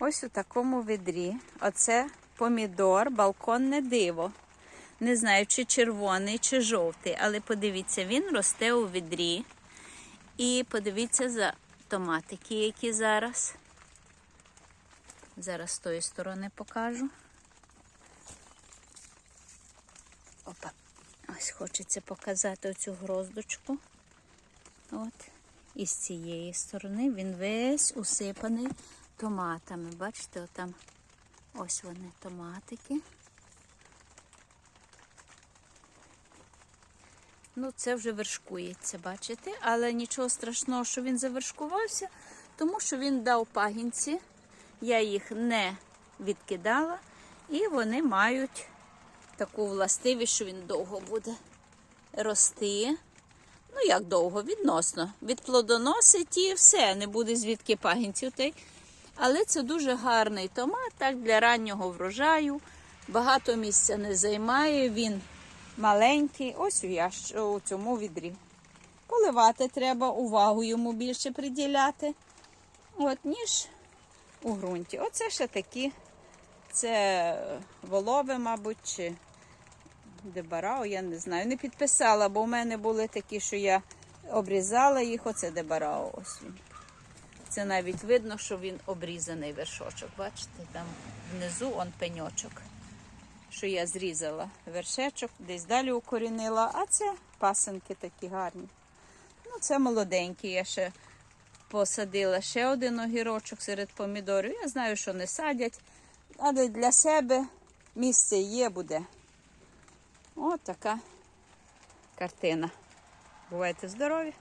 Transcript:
Ось у такому відрі. Оце помідор, балконне диво. Не знаю, чи червоний, чи жовтий, але подивіться, він росте у відрі. І подивіться за томатики, які зараз. Зараз з тої сторони покажу. Опа. Ось хочеться показати оцю гроздочку. От. І з цієї сторони він весь усипаний томатами. Бачите, отам ось вони томатики. Ну, це вже вершкується, бачите? Але нічого страшного, що він завершкувався, тому що він дав пагінці. Я їх не відкидала, і вони мають таку властивість, що він довго буде рости. Ну, як довго, відносно. Відплодоносить і все, не буде звідки пагінців. той. Але це дуже гарний томат, так, для раннього врожаю. Багато місця не займає, він маленький, ось у, ящ... у цьому відрі. Поливати треба, увагу йому більше приділяти, от, ніж у ґрунті. Оце ще такі, це волови, мабуть, чи дебарао, я не знаю. Не підписала, бо в мене були такі, що я обрізала їх. Оце дебарао. Ось він. Це навіть видно, що він обрізаний вершочок. Бачите, там внизу он пеньочок, що я зрізала вершечок, десь далі укорінила, а це пасенки такі гарні. Ну, це молоденькі. Я ще посадила ще один огірочок серед помідорів. Я знаю, що не садять, але для себе місце є, буде. От така картина. Бувайте здорові!